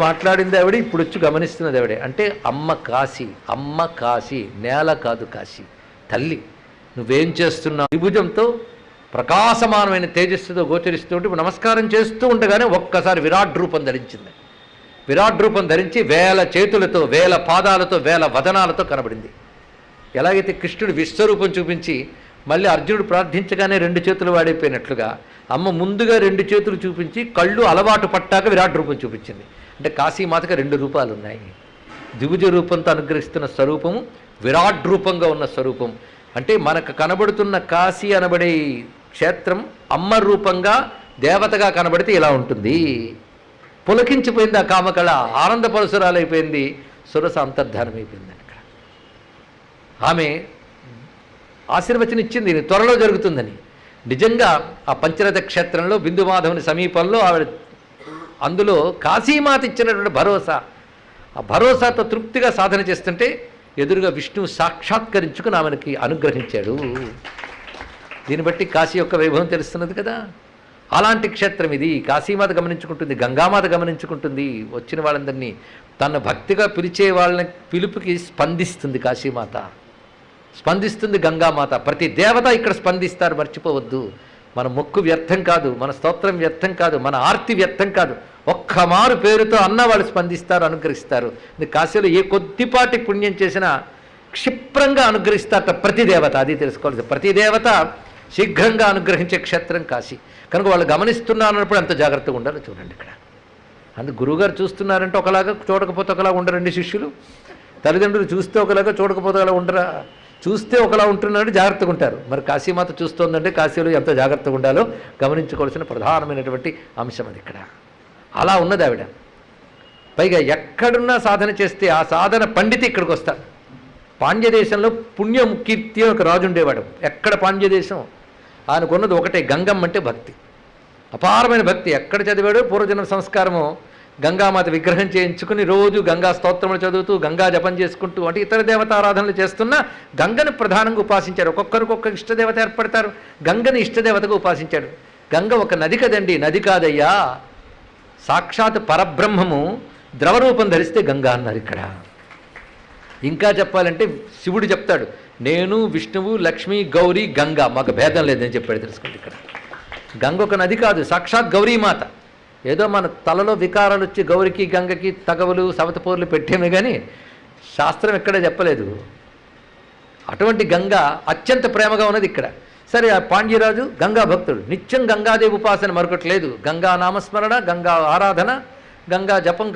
మాట్లాడింది ఆవిడ ఇప్పుడు వచ్చి గమనిస్తున్నది ఆవిడే. అంటే అమ్మ కాశీ అమ్మ కాశీ నేల కాదు కాశీ. తల్లి నువ్వేం చేస్తున్నావు? త్రిభుజంతో ప్రకాశమానమైన తేజస్సుతో గోచరిస్తూ ఉంటే నమస్కారం చేస్తూ ఉండగానే ఒక్కసారి విరాట్ రూపం ధరించింది. విరాట్ రూపం ధరించి వేల చేతులతో వేల పాదాలతో వేల వదనాలతో కనబడింది. ఎలాగైతే కృష్ణుడు విశ్వరూపం చూపించి మళ్ళీ అర్జునుడు ప్రార్థించగానే రెండు చేతులు వాడైపోయినట్లుగా అమ్మ ముందుగా రెండు చేతులు చూపించి కళ్ళు అలవాటు పట్టాక విరాట్ రూపం చూపించింది. అంటే కాశీమాతకు రెండు రూపాలు ఉన్నాయి దిగుజ రూపంతో అనుగ్రహిస్తున్న స్వరూపము విరాట్ రూపంగా ఉన్న స్వరూపం. అంటే మనకు కనబడుతున్న కాశీ అనబడే క్షేత్రం అమ్మ రూపంగా దేవతగా కనబడితే ఇలా ఉంటుంది. పులకించిపోయింది ఆ కామకళ ఆనంద పరశురాలైపోయింది సురస అంతర్ధానం అయిపోయింది అక్కడ. ఆమె ఆశీర్వచనం ఇచ్చింది త్వరలో జరుగుతుందని. నిజంగా ఆ పంచరథ క్షేత్రంలో బిందుమాధవుని సమీపంలో ఆవిడ అందులో కాశీమాత ఇచ్చినటువంటి భరోసా. ఆ భరోసాతో తృప్తిగా సాధన చేస్తుంటే ఎదురుగా విష్ణువు సాక్షాత్కరించుకుని ఆమెకి అనుగ్రహించాడు. దీన్ని బట్టి కాశీ యొక్క వైభవం తెలుస్తున్నది కదా. అలాంటి క్షేత్రం ఇది. కాశీమాత గమనించుకుంటుంది గంగామాత గమనించుకుంటుంది. వచ్చిన వాళ్ళందరినీ తన భక్తిగా పిలిచే వాళ్ళని పిలుపుకి స్పందిస్తుంది కాశీమాత. స్పందిస్తుంది గంగామాత. ప్రతి దేవత ఇక్కడ స్పందిస్తారు మర్చిపోవద్దు. మన మొక్కు వ్యర్థం కాదు మన స్తోత్రం వ్యర్థం కాదు మన ఆర్తి వ్యర్థం కాదు. ఒక్క మారు పేరుతో అన్న వాళ్ళు స్పందిస్తారు అనుగ్రహిస్తారు. కాశీలో ఏ కొద్దిపాటి పుణ్యం చేసినా క్షిప్రంగా అనుగ్రహిస్తారట ప్రతి దేవత. అది తెలుసుకోవాలి ప్రతి దేవత శీఘ్రంగా అనుగ్రహించే క్షేత్రం కాశీ. కనుక వాళ్ళు గమనిస్తున్నారు అన్నప్పుడు ఎంత జాగ్రత్తగా ఉండాలో చూడండి ఇక్కడ. అందుకు గురువుగారు చూస్తున్నారంటే ఒకలాగా చూడకపోతే ఒకలాగా ఉండరండి శిష్యులు. తల్లిదండ్రులు చూస్తే ఒకలాగా చూడకపోతే ఒకలా ఉండరా? చూస్తే ఒకలా ఉంటున్నాడు జాగ్రత్తగా ఉంటారు. మరి కాశీమాత చూస్తోందంటే కాశీలో ఎంత జాగ్రత్తగా ఉండాలో గమనించుకోవాల్సిన ప్రధానమైనటువంటి అంశం అది ఇక్కడ. అలా ఉన్నది ఆవిడ. పైగా ఎక్కడున్నా సాధన చేస్తే ఆ సాధన పండితి ఇక్కడికి వస్తారు పాండ్యదేశంలో పుణ్యం కీర్తి ఒక రాజు ఉండేవాడు. ఎక్కడ పాండ్యదేశం? ఆయనకున్నది ఒకటే గంగమ్మ అంటే భక్తి. అపారమైన భక్తి. ఎక్కడ చదివాడో పూర్వజన్మ సంస్కారము గంగామాత విగ్రహం చేయించుకుని రోజు గంగా స్తోత్రములు చదువుతూ గంగా జపం చేసుకుంటూ అంటే ఇతర దేవతారాధనలు చేస్తున్న గంగను ప్రధానంగా ఉపాసించారు. ఒక్కొక్కరికి ఒక్కొక్క ఇష్టదేవత ఏర్పడతారు. గంగని ఇష్టదేవతగా ఉపాసించాడు. గంగ ఒక నది కదండి. నది కాదయ్యా. సాక్షాత్ పరబ్రహ్మము ద్రవరూపం ధరిస్తే గంగా అన్నారు ఇక్కడ. ఇంకా చెప్పాలంటే శివుడు చెప్తాడు నేను విష్ణువు లక్ష్మి గౌరీ గంగా. మాకు భేదం లేదని చెప్పాడు తెలుసుకోండి ఇక్కడ. గంగ ఒక నది కాదు. సాక్షాత్ గౌరీమాత ఏదో మన తలలో వికారాలు వచ్చి గౌరికి గంగకి తగవులు సవతపూర్లు పెట్టేమే కానీ శాస్త్రం ఇక్కడే చెప్పలేదు. అటువంటి గంగ అత్యంత ప్రేమగా ఉన్నది ఇక్కడ. సరే ఆ పాండ్యరాజు గంగా భక్తుడు. నిత్యం గంగాదేవి ఉపాసన మరొకటి లేదు. గంగా నామస్మరణ గంగా ఆరాధన గంగా జపం